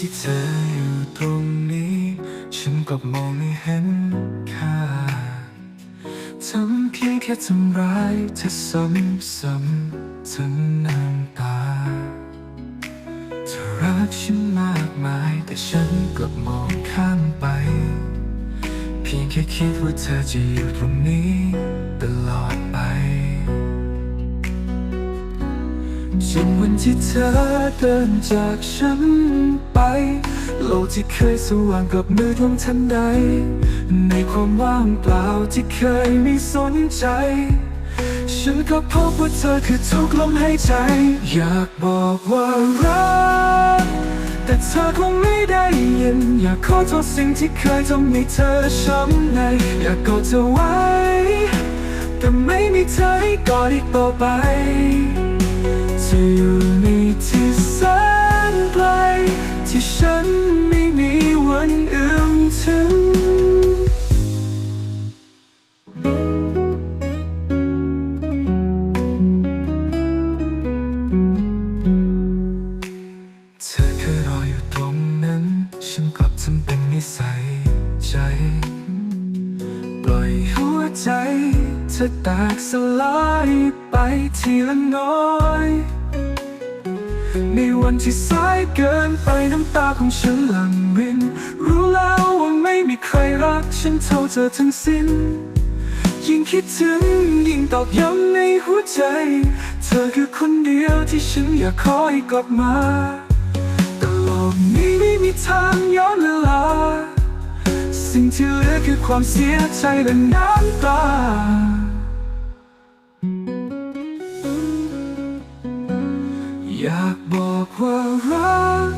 ที่เธออยู่ตรงนี้ ฉันกลับมองไม่เห็นค่าทำเพียงแค่ทำร้ายเธอซ้ำๆจนน้ำตาเธอรักฉันมากมาย แต่ฉันกลับมองข้ามไป เพียงแค่คิดว่าเธอจะอยู่ตรงนี้ต ที่เธอเดินจากฉันไป โลกที่เคยสว่างกลับมืดลงทันใด ในความว่างเปล่าที่เคยไม่สนใจ ฉันก็พบว่าเธอคือทุกลมหายใจ อยากบอกว่ารัก แต่เธอคงไม่ได้ยิน อยากขอโทษสิ่งที่เคยทำให้เธอช้ำใน อยากกอดเธอไว้ แต่ไม่มีเธอให้กอดอีกต่อไปจะ ใจเธอแตกสลายไปทีละน้อย ในวันที่สายเกินไปน้ำตาของฉันหลั่งริน รู้แล้วว่าไม่มีใครรักฉันเท่าเธอทั้งสิ้น ยิ่งคิดถึงยิ่งตอกย้ำในหัวใจ เธอคือคนเดียวที่ฉันอยากขอให้กลับมา แต่โลกนี้ไม่มีทางย้อนเวลา สิ่งที่เหลือคือความเสียใจและน้ำตาอยากบอกว่ารัก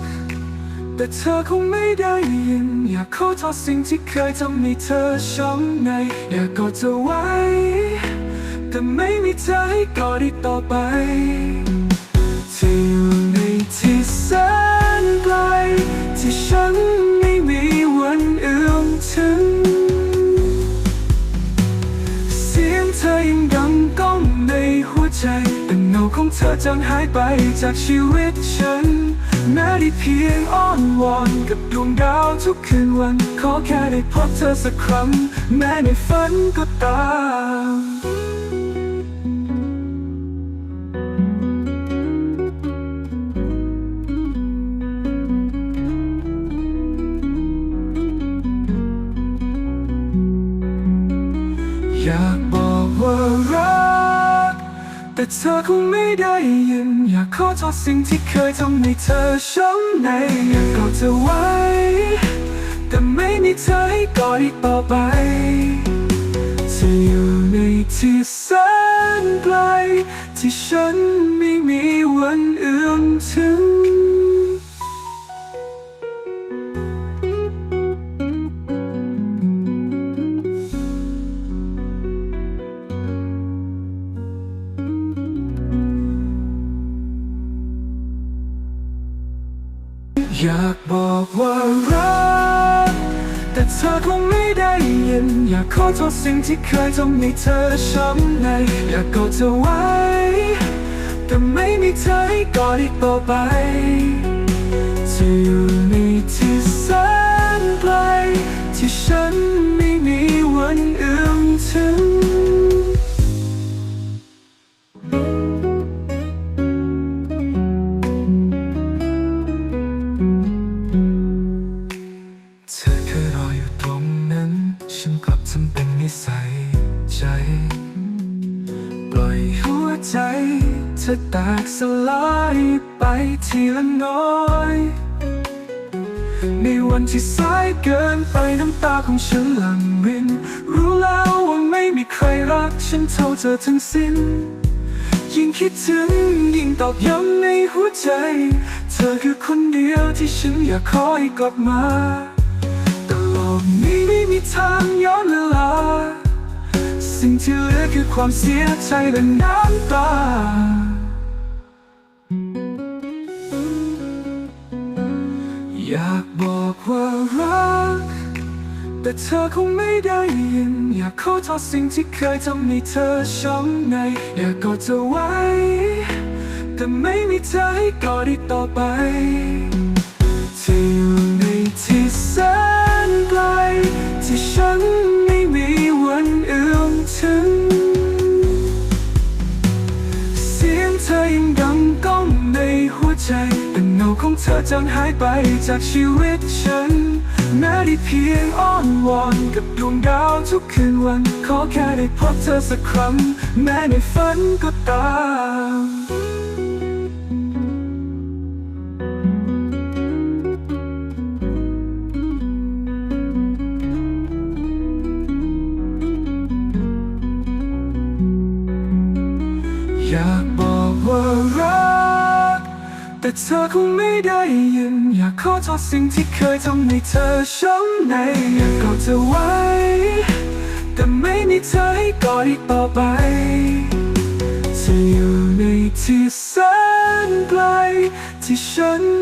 แต่เธอคงไม่ได้ยิน อยากขอโทษสิ่งที่เคยทำให้เธอช้ำใน อยากกอดเธอไว้ แต่ไม่มีเธอให้กอดอีกต่อไปที่อยู่ในที่แสนไกลที่ฉันางหายไปจากชีวิตฉัน แม้ได้เพียงอ้อนวอนกับดวงดาวทุกคืนวัน ขอแค่ได้พบเธอสักครั้ง แม้ในฝันก็ตามอยาก แต่เธอคงไม่ได้ยิน อยากขอโทษสิ่งที่เคยทำให้เธอช้ำในอยากกอดเธอไว้ แต่ไม่มีเธอให้กอดอีกต่อไปจะอยู่ในที่แสนไกลที่ฉันไม่มีวันเอื้อมถึง อยากบอกว่ารัก แต่เธอคงไม่ได้ยิน อยากขอโทษสิ่งที่เคยทำให้เธอช้ำใน อยากกอดเธอไว้ แต่ไม่มีเธอให้กอดอีกต่อไป ใจ เธอแตกสลายไปทีละน้อย ในวันที่สายเกินไปน้ำตาของฉันหลั่งริน รู้แล้วว่าไม่มีใครรักฉันเท่าเธอทั้งสิ้น ยิ่งคิดถึงยิ่งตอกย้ำในหัวใจ เธอคือคนเดียวที่ฉันอยากขอให้กลับมา แต่โลกนี้ไม่มีทางย้อน สิ่งที่เหลือคือความเสียใจและน้ำตาอยากบอกว่ารัก แต่เธอคงไม่ได้ยิน อยากขอโทษสิ่งที่เคยทำให้เธอช้ำใน อยากกอดเธอไว้ แต่ไม่มีเธอให้กอดอีกต่อไปางหายไปจากชีวิตฉัน แม้ได้เพียงอ้อนวอนกับดวงดาวทุกคืนวัน ขอแค่ได้พบเธอสักครั้ง แม้ในฝันก็ตามอยากบอกว่ารัก แต่เธอคงไม่ได้ยิน อยากขอโทษสิ่งที่เคยทำให้เธอช้ำในอยากกอดเธอไว้ แต่ไม่มีเธอให้กอดอีกต่อไปจะอยู่ในที่แสนไกลที่ฉัน